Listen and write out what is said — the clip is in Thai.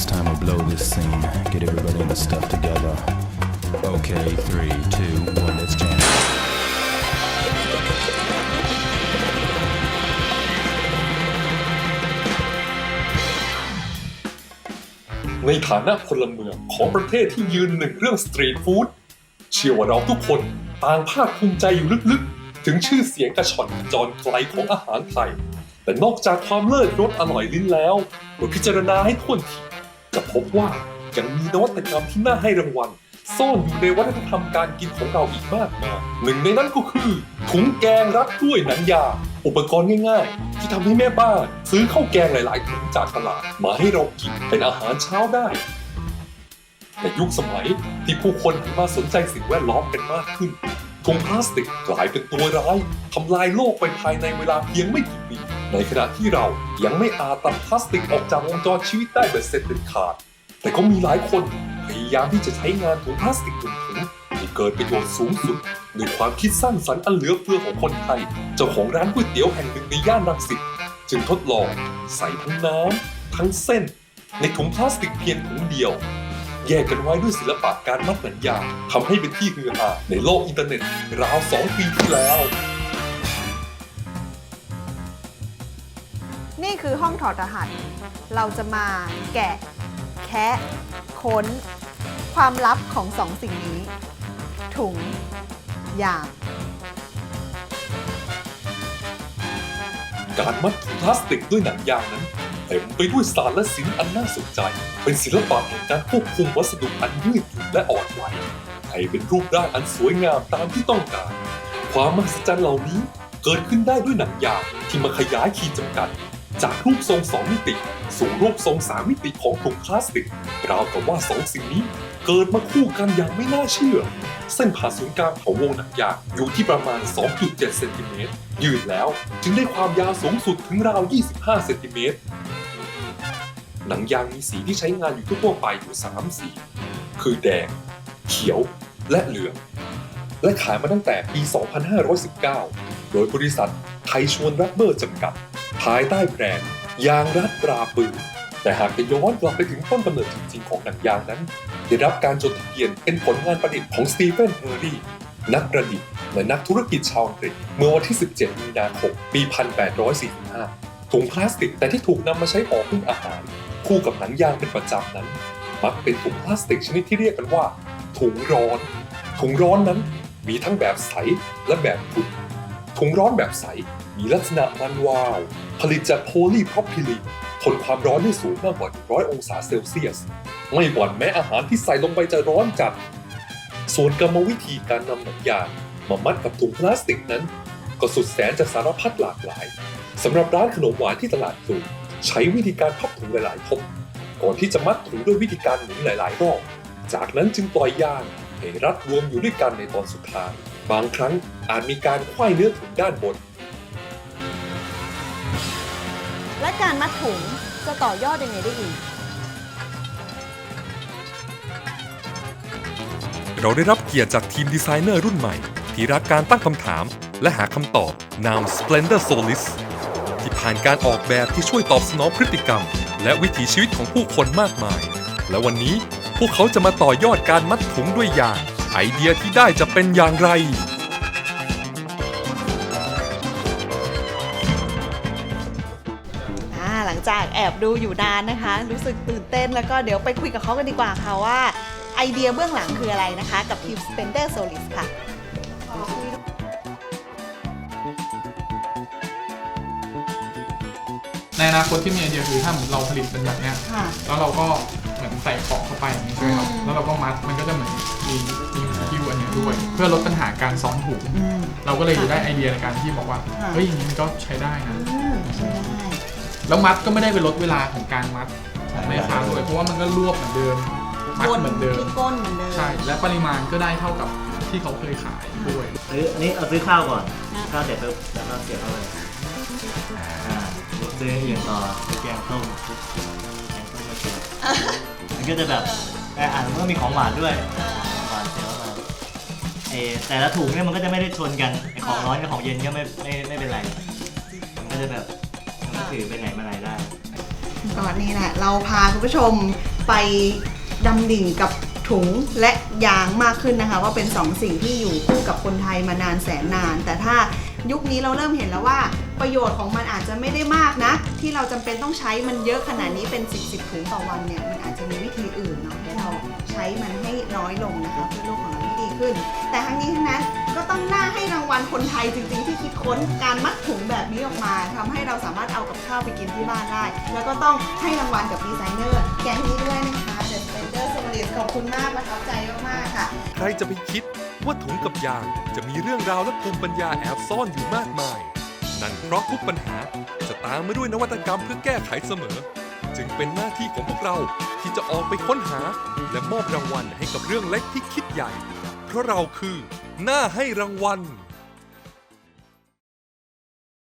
It's time to blow this scene. Get everybody in the stuff together. Okay, three, two, one, let's jam. ในฐานะพลเมืองของประเทศที่ยืนหนึ่งเรื่องสตรีทฟู้ดเชื่อว่าเราทุกคนต่างภาคภูมิใจอยู่ลึกๆ ถึงชื่อเสียงกระชอนกระจรไกลของอาหารไทย แต่นอกจากความเลิศรสอร่อยลิ้นแล้วเมื่อพิจารณาให้ท่วนที จะพบว่ายังมีนวัตกรรมที่น่าให้รางวัล ซ่อนอยู่ในวัฒนธรรมการกินของเราอีกมากมายหนึ่งในนั้นก็คือ ถุงแกงรัดด้วยหนังยางอุปกรณ์ง่ายๆ ที่ทำให้แม่บ้านซื้อข้าวแกงหลายๆถุงจากตลาดมาให้เรากินเป็นอาหารเช้าได้ในยุคสมัยที่ผู้คนหันมาสนใจสิ่งแวดล้อมกันมากขึ้นถุงพลาสติกกลายเป็นตัวร้ายทำลายโลกไปภายในเวลาเพียงไม่กี่ปี ในขณะที่เรายังไม่อาจตัดพลาสติกออกจากวงจรชีวิตได้แบบเสร็จเด็ดขาด แต่ก็มีหลายคนพยายามที่จะใช้งานถุงพลาสติกถุงถุงที่เกิดประโยชน์สูงสุดด้วยความคิดสร้างสรรค์อันเหลือเฟือของคนไทย เจ้าของร้านก๋วยเตี๋ยวแห่งหนึ่งในย่านรังสิตจึงทดลองใส่ทั้งน้ำทั้งเส้น ในถุงพลาสติกเพียงถุงเดียวแยกกันไว้ด้วยศิลปะการมัดหนังยางทำให้เป็นที่ฮือฮาในโลกอินเทอร์เน็ตราวสองปีที่แล้ว นี่คือห้องถอดรหัส เราจะมาแกะ แคะค้น ความลับของสองสิ่งนี้ ถุงยาง การมัดถุงพลาสติกด้วยหนังยางนั้น เต็มไปด้วยสารและศิลป์อันน่าสนใจ เป็นศิลปะแห่งการควบคุมวัสดุอันยืดหยุ่นและอ่อนไหวให้เป็นรูปร่างอันสวยงามตามที่ต้องการ ความมหัศจรรย์เหล่านี้เกิดขึ้นได้ด้วยหนังยางที่มาขยายขีดจำกัด จากรูปทรงสองมิติ สู่รูปทรงสามมิติของถุงพลาสติกราวกับว่าสองสิ่งนี้เกิดมาคู่กันอย่างไม่น่าเชื่อ เส้นผ่าศูนย์กลางของวงหนังยางอยู่ที่ประมาณ 2.7 เซนติเมตรยืดแล้วจึงได้ความยาวสูงสุดถึงราว 25 เซนติเมตรหนังยางมีสีที่ใช้งานอยู่ทั่วไปอยู่ 3 สี คือแดง เขียวและเหลือง และขายมาตั้งแต่ปี 2519 โดยบริษัทไทยชวนรับเบอร์จำกัด ภายใต้แบรนด์ ยางรัดตราปืนแต่หากจะย้อนกลับไปถึงต้นกำเนิดจริงๆของหนังยางนั้น ได้รับการจดทะเบียนเป็นผลงานประดิษฐ์ของสตีเฟนเฮอร์รี่นักประดิษฐ์และนักธุรกิจชาวอังกฤษเมื่อวันที่ 17 มีนาคม ปี 1845 ถุงพลาสติกแต่ที่ถูกนำมาใช้ห่อหุ้มอาหาร คู่กับหนังยางเป็นประจำนั้น มักเป็นถุงพลาสติกชนิดที่เรียกกันว่า ถุงร้อน ถุงร้อนนั้นมีทั้งแบบใสและแบบขุ่น ถุงร้อนแบบใส มีลักษณะมันวาว ผลิตจากโพลีพรอพิลีนทนความร้อนได้สูงมากกว่า100 องศาเซลเซียส ไม่หวั่นแม้อาหารที่ใส่ลงไปจะร้อนจัด ส่วนกรรมวิธีการนำหนังยางมามัดกับถุงพลาสติกนั้น ก็สุดแสนจะสารพัดหลากหลายสำหรับร้านขนมหวานที่ตลาดพลูใช้วิธีการพับถุงหลายๆทบก่อนที่จะมัดถุงด้วยวิธีการหมุนหลายๆรอบจากนั้นจึงปล่อยยางให้รัดรวมอยู่ด้วยกันในตอนสุดท้าย บางครั้งอาจมีการคว้ายเนื้อถุงด้านบน และการมัดถุงจะต่อยอดยังไงได้อีก เราได้รับเกียรติจากทีมดีไซเนอร์รุ่นใหม่ ที่รักการตั้งคำถาม และหาคำตอบนาม Splendor Solis ที่ผ่านการออกแบบที่ช่วยตอบสนองพฤติกรรม และวิถีชีวิตของผู้คนมากมาย และวันนี้พวกเขาจะมาต่อยอดการมัดถุงด้วยยาง ไอเดียที่ได้จะเป็นอย่างไร อ่าหลังจากแอบดูอยู่นานนะคะ รู้สึกตื่นเต้นแล้วก็เดี๋ยวไปคุยกับเขากันดีกว่าค่ะว่า ไอเดียเบื้องหลังคืออะไรนะคะ กับทีม Spender Solis ค่ะ ในอนาคตที่มีไอเดียคือถ้าเหมือนเราผลิตเป็นแบบเนี้ย ค่ะ แล้วเราก็ เหมือนใส่ของเข้าไปอย่างนี้ใช่ไหมครับอืม แล้วเราก็มัดมันก็จะเหมือนมีมีคิวอันเนี้ยด้วย เพื่อลดปัญหาการซ้อนถุงอืม เราก็เลยได้ไอเดียในการที่บอกว่าค่ะ เฮ้ยอย่างนี้มันก็ใช้ได้นะอืมใช่ได้แล้วมัดก็ไม่ได้ไปลดเวลาของการมัดในคาด้วยเพราะว่ามันก็รวบเหมือนเดิมมัดเหมือนเดิม ที่ก้นเหมือนเดิม ใช่ และปริมาณก็ได้เท่ากับที่เขาเคยขายด้วยซื้ออันนี้เอาซื้อข้าวก่อนอะ ข้าวเสร็จปุ๊บแล้วก็เสียบเข้าไปอ่าซื้ออย่างต่อแกงส้มแกงส้มมาเสียบมัน ก็จะแบบแต่อ่านมันก็มีของหวานด้วยของหวานเสียบเข้ามาเออแต่ละถุงเนี่ยมันก็จะไม่ได้ชนกันไอของร้อนกับของเย็นก็ไม่ไม่ไม่เป็นไร มันก็จะแบบมันก็ถือไปไหนมาไหนได้ก็นี่แหละเราพาคุณผู้ชมไปดำดิ่งกับถุงและยางมากขึ้นนะคะ ว่าเป็นสองสิ่งที่อยู่คู่กับคนไทยมานานแสนนาน แต่ถ้า ยุคนี้เราเริ่มเห็นแล้วว่าประโยชน์ของมันอาจจะไม่ได้มากนะ ที่เราจำเป็นต้องใช้มันเยอะขนาดนี้เป็น10 10ถุงต่อวันเนี่ยมันอาจจะมีวิธีอื่นเนาะให้เราใช้มันให้น้อยลงนะคะเพื่อโลกของเราที่ดีขึ้น แต่ทั้งนี้ทั้งนั้นก็ต้องน่าให้รางวัลคนไทยจริง ๆ ที่คิดค้นการมัดถุงแบบนี้ออกมาทำให้เราสามารถเอากับข้าวไปกินที่บ้านได้ แล้วก็ต้องให้รางวัลกับดีไซเนอร์แก๊งนี้ด้วยนะคะ ขอบคุณมากประทับใจมากๆค่ะ ใครจะไปคิดว่าถุงกับยางจะมีเรื่องราวและภูมิปัญญาแอบซ่อนอยู่มากมาย นั่นเพราะทุกปัญหาจะตามมาด้วยนวัตกรรมเพื่อแก้ไขเสมอ จึงเป็นหน้าที่ของพวกเราที่จะออกไปค้นหา และมอบรางวัลให้กับเรื่องเล็กที่คิดใหญ่ เพราะเราคือ หน้าให้รางวัล